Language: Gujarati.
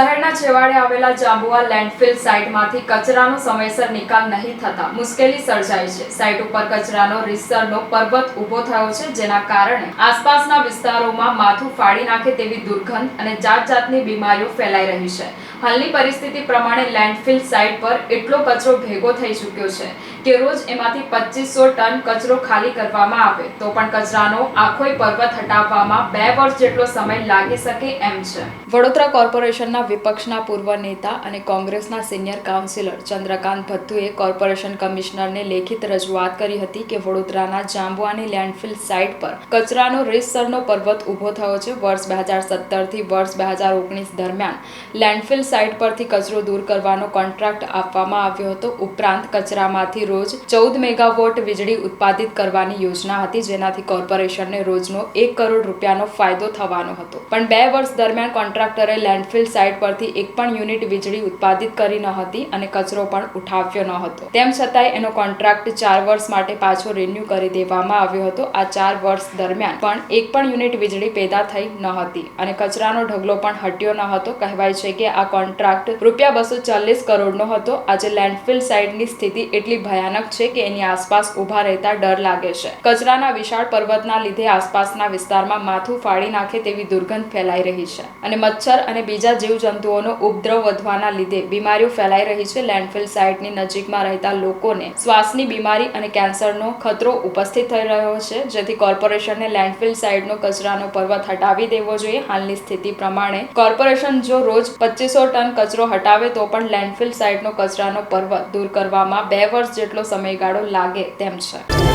શહેરના છેવાડે આવેલા જાંબુઆ લેન્ડફિલ સાઇટમાંથી કચરાનો સમયસર નિકાલ નહીં થતા મુશ્કેલી સર્જાઈ છે. સાઇટ ઉપર કચરાનો રીસરનો પર્વત ઊભો થયો છે, જેના કારણે આસપાસના વિસ્તારોમાં માથું ફાડી નાખે તેવી દુર્ગંધ અને જાત જાતની બીમારીઓ ફેલાઈ રહી છે. હાલની પરિસ્થિતિ પ્રમાણે લેન્ડફિલ સાઇટ પર એટલો કચરો ભેગો થઈ ચૂક્યો છે કે રોજ એમાંથી પચીસો ટન કચરો ખાલી કરવામાં આવે. તો પણ કચરાનો આખોય પર્વત હટાવવામાં બે વર્ષ જેટલો સમય લાગી શકે એમ છે. વડોદરા કોર્પોરેશનના વિપક્ષના પૂર્વ નેતા અને કોંગ્રેસના સિનિયર કાઉન્સિલર ચંદ્રકાંત ભથ્થુએ કોર્પોરેશન કમિશનરને લેખિત રજૂઆત કરી હતી કે વડોદરાના જાંબુઆની લેન્ડફિલ સાઇટ પર કચરાનો રીતસરનો પર્વત ઊભો થયો છે. વર્ષ બે હજાર સત્તરથી વર્ષ બે હજાર ઓગણીસ દરમિયાન લેન્ડફિલ સાઇટ પરથી કચરો દૂર કરવાનો કોન્ટ્રાક્ટ આપવામાં આવ્યો હતો. ઉપરાંત કચરામાંથી રોજ ચૌદ મેગાવોટ વીજળી ઉત્પાદિત કરવાની યોજના હતી, જેનાથી કોર્પોરેશનને રોજનો એક કરોડ રૂપિયાનો ફાયદો થવાનો હતો. પણ બે વર્ષ દરમિયાન કોન્ટ્રાક્ટરે લેન્ડફિલ સાઇટ પરથી એક પણ યુનિટ વીજળી ઉત્પાદિત કરી ન હતી અને કચરો પણ ઉઠાવ્યો ન હતો. તેમ છતાંય એનો કોન્ટ્રાક્ટ ચાર વર્ષ માટે પાછો રિન્યુ કરી દેવામાં આવ્યો હતો. આ ચાર વર્ષ દરમિયાન પણ એક પણ યુનિટ વીજળી પેદા થઈ ન હતી અને કચરાનો ઢગલો પણ હટ્યો ન હતો. કહેવાય છે કે આ કોન્ટ્રાક્ટ રૂપિયા બસો ચાલીસ કરોડનો હતો. આજે લેન્ડફિલ સાઇટની સ્થિતિ એટલી ભયાનક છે કે એની આસપાસ ઊભા રહેતા ડર લાગે છે. કચરાના વિશાળ પર્વતના લીધે આસપાસના વિસ્તારમાં માથું ફાડી નાખે તેવી દુર્ગંધ ફેલાઈ રહી છે અને મચ્છર અને બીજા જીવજંતુઓનો ઉપદ્રવ વધવાના લીધે બીમારીઓ ફેલાઈ રહી છે. લેન્ડફિલ સાઇટની નજીકમાં રહેતા લોકોને શ્વાસની બીમારી અને કેન્સરનો ખતરો ઉપસ્થિત થઈ રહ્યો છે. જેથી કોર્પોરેશનને લેન્ડફિલ સાઇટનો કચરાનો પર્વત હટાવી દેવો જોઈએ. હાલની સ્થિતિ પ્રમાણે કોર્પોરેશન જો રોજ પચીસો ટન કચરો હટાવે તો પણ લેન્ડફિલ સાઇટનો કચરાનો પર્વત દૂર કરવામાં બે વર્ષ જેટલો સમયગાળો લાગે તેમ છે.